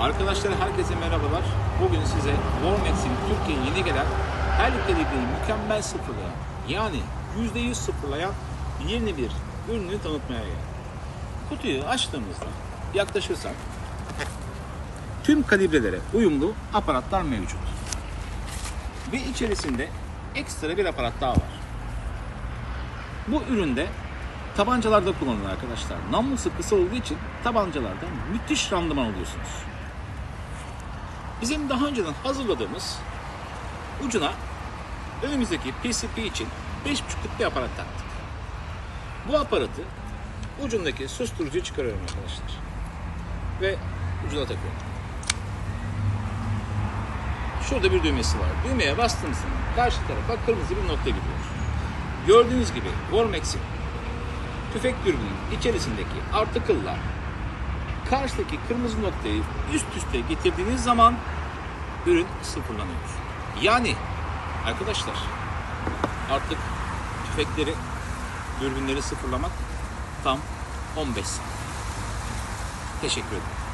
Arkadaşlar herkese merhabalar. Bugün size Warmax'in Türkiye'ye yeni gelen her kalibreyi mükemmel sıfırlayan yani %100 sıfırlayan yeni bir ürünü tanıtmaya geldim. Kutuyu açtığımızda yaklaşırsak tüm kalibrelere uyumlu aparatlar mevcut. Ve içerisinde ekstra bir aparat daha var. Bu üründe tabancalarda kullanılır arkadaşlar. Namlusu kısa olduğu için tabancalarda müthiş randıman alıyorsunuz. Bizim daha önceden hazırladığımız ucuna önümüzdeki PCP için 5.5'lık bir aparat taktık. Bu aparatı ucundaki susturucuyu çıkarıyorum arkadaşlar. Ve ucuna takıyorum. Şurada bir düğmesi var. Düğmeye bastığınız zaman karşı tarafa kırmızı bir nokta gidiyor. Gördüğünüz gibi Warmax'in tüfek dürbünün içerisindeki artıkılla karşıdaki kırmızı noktayı üst üste getirdiğiniz zaman ürün sıfırlanıyor. Yani arkadaşlar artık tüfekleri, dürbünleri sıfırlamak tam 15 saniye. Teşekkür ederim.